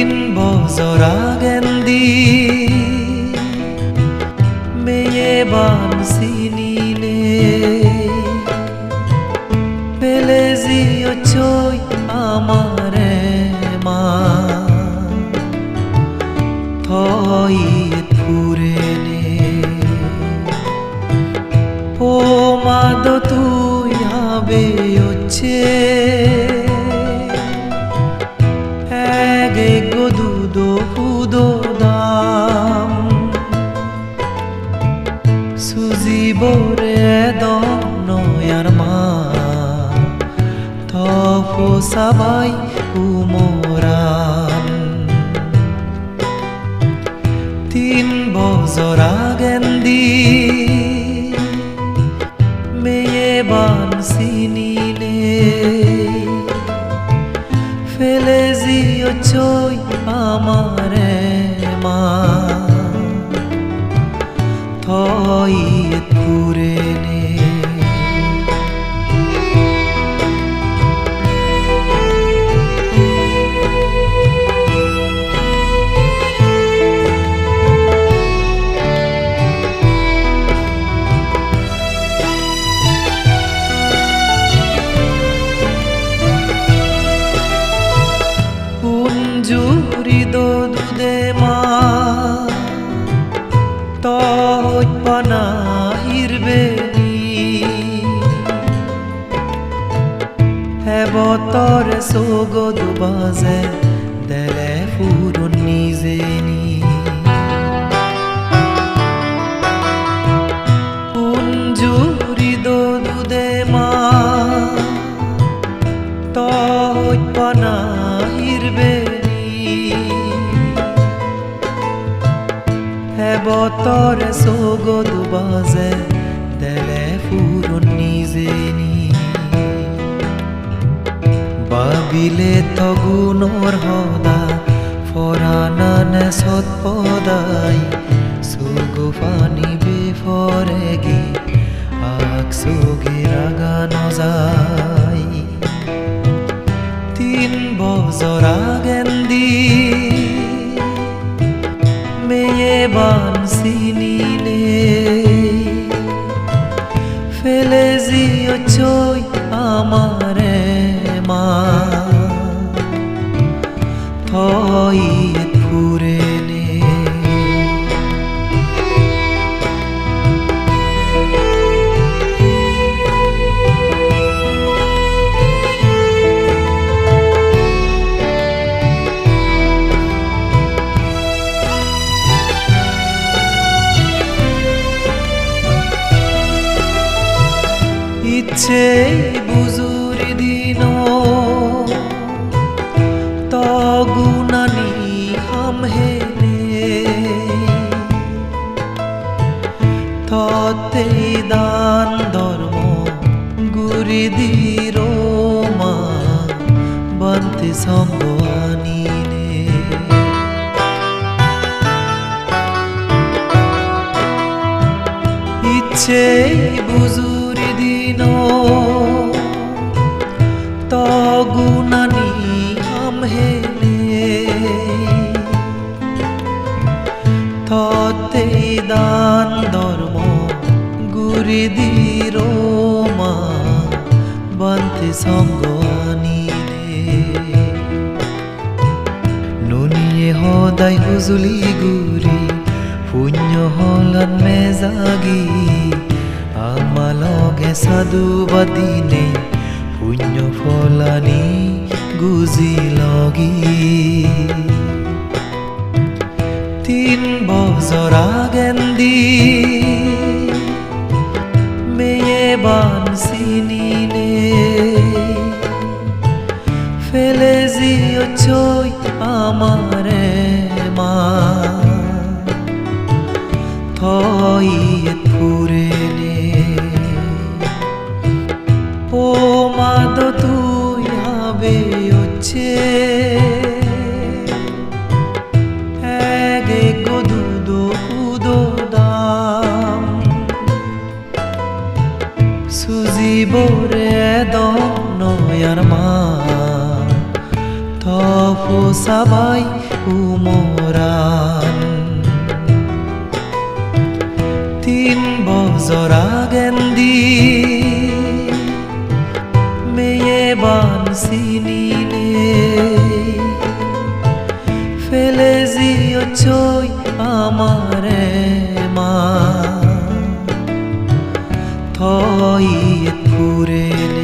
bin bozora gendi Meye ban সাবাই উমরান। তিন বছর আগেন্দি মেয়ে বান বানসিনিলে ফেলে জিও চই আমারে মা। থই পুরেনে পুঞ্জুরি সোগদ বাজে দেলে ফুরুন নিজেনি পুঞ্জুরি দো মা তই পানা হিরবেনি হেবতর সোগদ বাজে দেলে ফুরুন বাবিলে তগুণর হদা, ফরানানে সৎপদাই সুগু পানি বেফরেগি আক সুগি রাগানো যায় তিন বছর আগেন্দি, মেয়ে বান বানসিনিলে ফেলে জিও ইচ্ছে বুজুরি দান ধর্ম গুরি দির মা সম্বানিনে ইচ্ছে বুজুরি দিন তগুনানি আমহেলে থতে দান ধর্ম, গুরি দির মা, বন্তে সঙ্গ নুনিয়ে সদায় হুজুলি গুৰি শূন্য হলাত মেজাগি। আমালগে সাধু বাদিনে শূন্য ফলানি গুজি লগি। বছর গেন্দি মেয়ে বানসিনিলে ফেলে জিও চই আমারে সবাই উমরান তিন বছর গেন্দি মেয়ে বানসিনি ফেলে জিও চই আমারে মা থই পুরেলে